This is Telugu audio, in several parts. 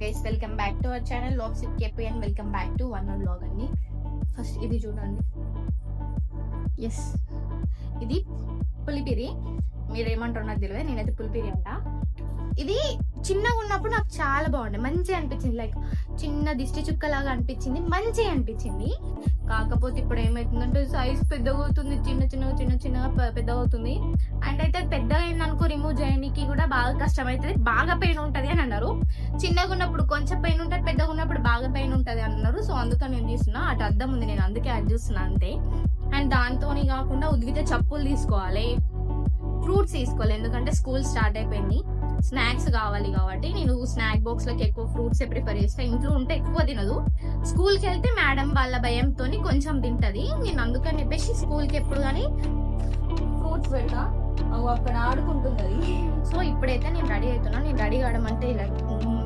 Guys welcome back to our channel vlogs it KP and welcome back to one blog అండి ఫస్ట్ ఇది చూడండి. ఎస్ ఇది పులిపిరి. మీరు ఏమంటారు నాకు తెలియదు నేనైతే పులిపిరి అంట. ఇది చిన్నగా ఉన్నప్పుడు నాకు చాలా బాగుండే. మంచిగా అనిపించింది. లైక్ చిన్న దిష్టి చుక్కలాగా అనిపించింది. మంచిగా అనిపించింది. కాకపోతే ఇప్పుడు ఏమవుతుందంటే సైజ్ పెద్దగా అవుతుంది. చిన్న చిన్నగా చిన్న చిన్నగా పెద్ద పెద్దగా అవుతుంది. అండ్ అయితే పెద్దగా అయిందనుకో రిమూవ్ చేయడానికి కూడా బాగా కష్టం అవుతుంది బాగా పెయిన్ ఉంటుంది అని అన్నారు. చిన్నగా ఉన్నప్పుడు కొంచెం పెయిన్ ఉంటుంది. పెద్దగా ఉన్నప్పుడు బాగా పెయిన్ ఉంటుంది అని అన్నారు. సో అందుకని నేను తీస్తున్నా. అటు అర్థం ఉంది. నేను అందుకే అది చూస్తున్నా అంతే. అండ్ దాంతోనే కాకుండా ఉదిగితే చెప్పులు తీసుకోవాలి. ఫ్రూట్స్ తీసుకోవాలి. ఎందుకంటే స్కూల్ స్టార్ట్ అయిపోయింది. స్నాక్స్ కావాలి కాబట్టి నేను స్నాక్ బాక్స్ లకి ఎక్కువ ఫ్రూట్స్ ప్రిఫర్ చేస్తా. ఇంట్లో ఉంటే ఎక్కువ తినదు. స్కూల్కి వెళ్తే మేడం వాళ్ళ భయంతో కొంచెం తింటది. నేను అందుకని చెప్పేసి స్కూల్కి ఎప్పుడు కానీ ఫ్రూట్స్ పెడతా. అక్కడ ఆడుకుంటుంది. సో ఇప్పుడైతే నేను రెడీ అవుతున్నా. నేను రెడీ కావడం అంటే ఇలా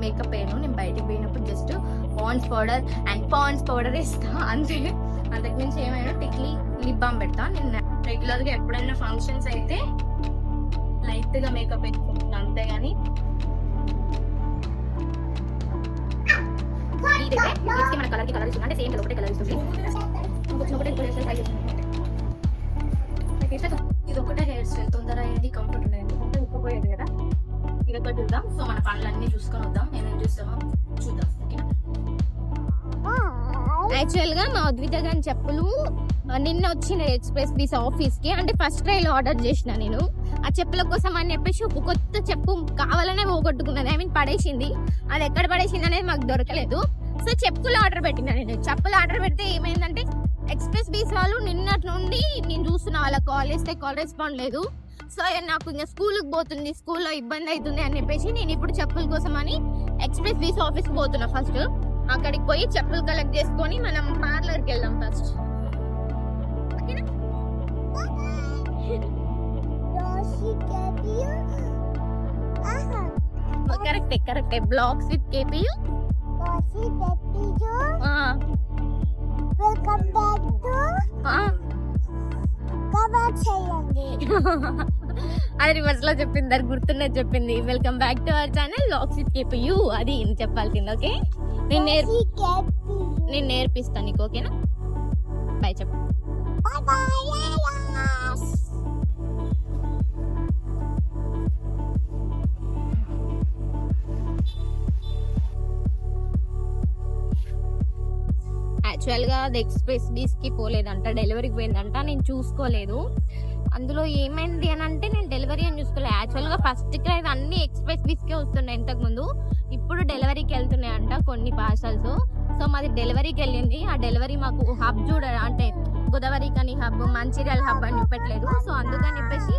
మేకప్ అయ్యాను నేను బయటికి పోయినప్పుడు just Pond's powder and Pond's powder ఇస్తా అంతే. అంతకు మించి ఏమైనా టిక్లీ లిప్ బామ్ పెడతా. నేను రెగ్యులర్గా ఎప్పుడైనా ఫంక్షన్స్ అయితే లైట్గా మేకప్ పెట్టుకుంటున్నా మన కలర్ కలర్ ఇస్తుంది అంటే సేమ్ ఒకటే కలర్ ఇస్తుంది ఒకటే ఇంకో ట్రై చేస్తున్నాను ఇది ఒకటే హెయిర్ స్టైల్ తొందర అయ్యేది కంఫర్ట్ ఉండేది ఉప్పుపోయేది కదా? ఇది ఒకటి చూద్దాం. సో మన పనులన్నీ చూసుకొని వద్దాం. ఏమేమి చూస్తామో చూద్దాం. ఓకేనా? యాక్చువల్గా మా అద్విత గారి చెప్పులు నిన్న వచ్చిన ఎక్స్ప్రెస్ బీస్ ఆఫీస్కి అంటే ఫస్ట్ ట్రైల్ ఆర్డర్ చేసిన నేను. ఆ చెప్పుల కోసం అని చెప్పేసి ఒక కొత్త చెప్పు కావాలనే పోగొట్టుకున్నది ఐ మీన్ పడేసింది. అది ఎక్కడ పడేసింది అనేది మాకు దొరకలేదు. సో చెప్పులు ఆర్డర్ పెట్టిన నేను. చెప్పులు ఆర్డర్ పెడితే ఏమైందంటే ఎక్స్ప్రెస్ బీస్ వాళ్ళు నిన్నటి నుండి నేను చూస్తున్నా వాళ్ళ కాల్ చేస్తే కాల్ రెస్పాండ్ లేదు. సో నాకు ఇంకా స్కూల్కి పోతుంది స్కూల్లో ఇబ్బంది అవుతుంది అని చెప్పేసి నేను ఇప్పుడు చెప్పుల కోసం అని ఎక్స్ప్రెస్ బీస్ ఆఫీస్కి పోతున్నా ఫస్ట్. అక్కడికి పోయి చెప్పులు కలెక్ట్ చేసుకొని మనం పార్లర్కి వెళ్దాం ఫస్ట్. కరెక్టే కరెక్టే. Blogs with KPU welcome back to cover చేయండి. అది రివర్స్లో చెప్పింది దానికి గుర్తున్నది చెప్పింది. Welcome back to our channel vlogs with KPU అది నేను చెప్పాల్సింది ఓకే? నేను నేర్ నేను నేర్పిస్తాను నీకు ఓకేనా? బాయ్ చెప్పు. బాయ్ బాయ్ యాక్చువల్గా అది ఎక్స్ప్రెస్ బీస్కి పోలేదంట డెలివరీకి పోయిందంట నేను చూసుకోలేదు. అందులో ఏమైంది అని అంటే నేను డెలివరీ అని చూసుకోలేదు యాక్చువల్గా ఫస్ట్ క్రైజ్ అన్ని ఎక్స్ప్రెస్ బీస్కే వస్తున్నాయి ఇంతకు ముందు ఇప్పుడు డెలివరీకి వెళ్తున్నాయంట కొన్ని పార్సల్స్. సో మాది డెలివరీకి వెళ్ళింది. ఆ డెలివరీ మాకు హబ్ చూడ అంటే గోదావరి కానీ హబ్ మంచిర్యాల హబ్ అని చూపెట్టలేదు సో అందుకని చెప్పేసి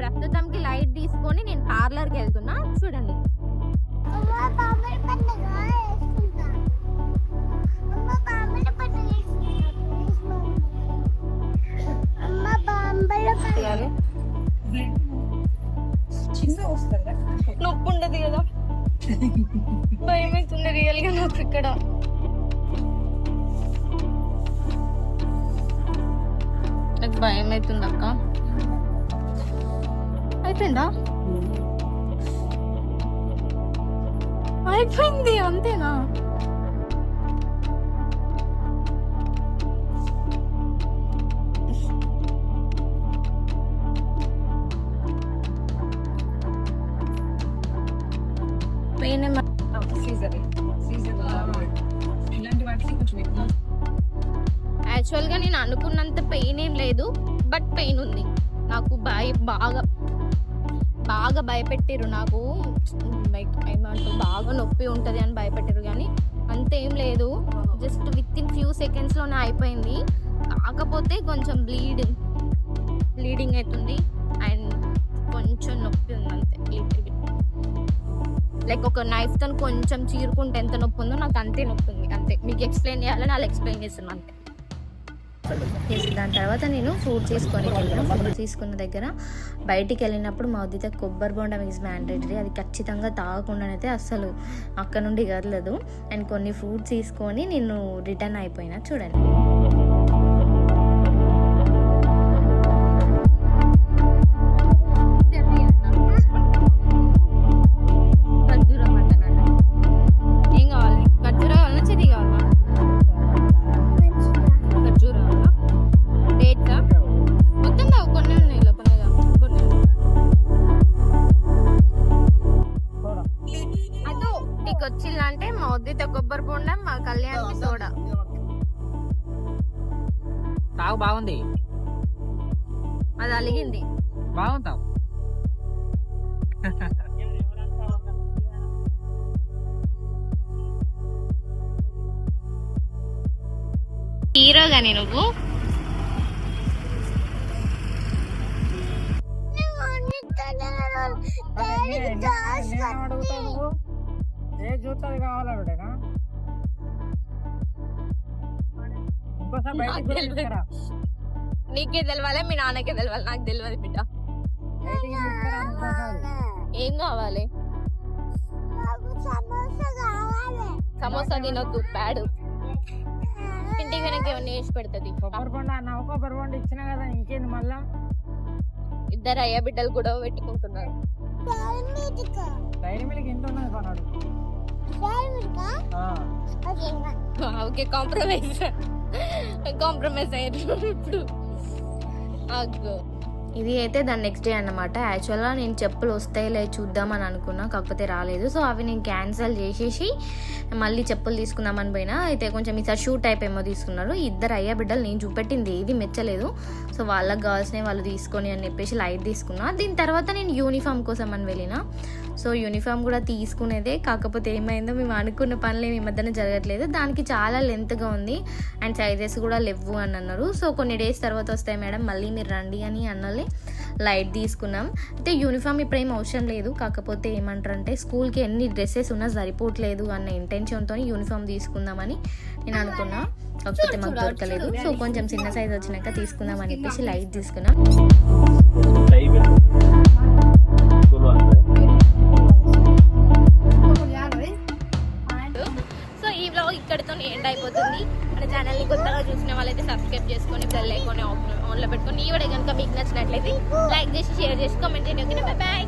ప్రస్తుతంకి లైట్ తీసుకొని నేను పార్లర్కి వెళ్తున్నా. చూడండి. చిన్న వస్తుందా? నొప్పి ఉండదు కదా. భయం అవుతుంది రియల్గా నాకు ఇక్కడ. నాకు భయం అవుతుంది అక్క. అయిపోయిందా? అయిపోయింది అంతేనా? యాక్చువల్గా నేను అనుకున్నంత పెయిన్ ఏం లేదు బట్ పెయిన్ ఉంది. నాకు భయ బాగా బాగా భయపెట్టిరు నాకు. లైక్ ఏమంటారు బాగా నొప్పి ఉంటుంది అని భయపెట్టారు కానీ అంతేం లేదు. జస్ట్ విత్ ఇన్ ఫ్యూ సెకండ్స్లోనే అయిపోయింది. కాకపోతే కొంచెం బ్లీడ్ బ్లీడింగ్ అవుతుంది అండ్ కొంచెం నొప్పి ఉంది అంతే లిటిల్ బిట్ లైక్ ఒక నైఫ్తో కొంచెం చీరుకుంటే ఎంత నొప్పి ఉందో నాకు అంతే నొప్పి ఉంది అంతే. మీకు ఎక్స్ప్లెయిన్ చేయాలని అలా ఎక్స్ప్లెయిన్ చేస్తున్నాను అంతే. వేసి దాని తర్వాత నేను ఫ్రూట్ తీసుకొని వెళ్ళాను ఫ్రూట్ తీసుకున్న దగ్గర బయటికి వెళ్ళినప్పుడు మా ఉద్దిత కొబ్బరి బొండ మిక్స్ మ్యాండేటరీ అది ఖచ్చితంగా తాగకుండానైతే అస్సలు అక్కడ నుండి కదలదు. అండ్ కొన్ని ఫ్రూట్స్ తీసుకొని నేను రిటర్న్ అయిపోయినా. చూడండి. కళ్యాణ్కి సోడా. తాగు బాగుంది. అది అలిగింది. బాగుంది తాగు. హీరో గాని నువ్వు. ఏ చూస్తుంది కావాలా నీకే తెలవాలి మీ నాన్నకే తెలవాలి నాకు తెలియదు బిడ్డ. ఏం కావాలి? సమోసా కావాలి. సమోసా తినొద్దు ప్యాడు ఇంటికి వెనక ఏమన్నా వేసి పెడుతుంది కొబ్బరి బొండ అన్నావు కొబ్బరి బొండ ఇచ్చినా కదా ఇంకేంది మళ్ళా? ఇద్దరు అయ్యా బిడ్డలు కూడా పెట్టుకుంటున్నారు. Dairy milk. ఉన్నది కొన్నాడు. Okay compromise. కాంప్రమైజ్ అయ్యారు ఇప్పుడు. అగ్గో ఇది అయితే దాని నెక్స్ట్ డే అన్నమాట. యాక్చువల్గా నేను చెప్పులు వస్తాయిలే చూద్దామని అనుకున్నా కాకపోతే రాలేదు. సో అవి నేను క్యాన్సిల్ చేసేసి మళ్ళీ చెప్పులు తీసుకుందామని పోయినా. అయితే కొంచెం ఈసారి షూ టైప్ ఏమో తీసుకున్నారు. ఇద్దరు అయ్యా బిడ్డలు నేను చూపెట్టింది ఏది మెచ్చలేదు. సో వాళ్ళకి కావాల్సినవి వాళ్ళు తీసుకొని అని చెప్పేసి లైట్ తీసుకున్నా. దీని తర్వాత నేను యూనిఫామ్ కోసం అని వెళ్ళిన. సో యూనిఫామ్ కూడా తీసుకునేదే. కాకపోతే ఏమైందో మేము అనుకున్న పనులు ఏమి మధ్యన జరగట్లేదు. దానికి చాలా లెంత్గా ఉంది. అండ్ సైజెస్ కూడా లేవు అని అన్నారు. సో కొన్ని డేస్ తర్వాత వస్తాయి మేడం. మళ్ళీ మీరు రండి అని అన్నలే లైట్ తీసుకున్నాం. అయితే యూనిఫామ్ ఇప్పుడు ఏం అవసరం లేదు. కాకపోతే ఏమంటారంటే స్కూల్కి ఎన్ని డ్రెస్సెస్ ఉన్నా సరిపోవట్లేదు అన్న ఇంటెన్షన్తో యూనిఫామ్ తీసుకుందామని నేను అనుకున్నా. కాకపోతే మాకు దొరకలేదు. సో కొంచెం చిన్న సైజ్ వచ్చినాక తీసుకుందాం అని చెప్పేసి లైట్ తీసుకున్నాం. చూసిన వాళ్ళైతే సబ్స్క్రైబ్ చేసుకొని బెల్ ఐకాన్ ఆన్లో పెట్టుకొని ఈ వీడియో కనుక మీకు నచ్చినట్లయితే లైక్ చేసి షేర్ చేసి కామెంట్ చేయండి ఓకే బాయ్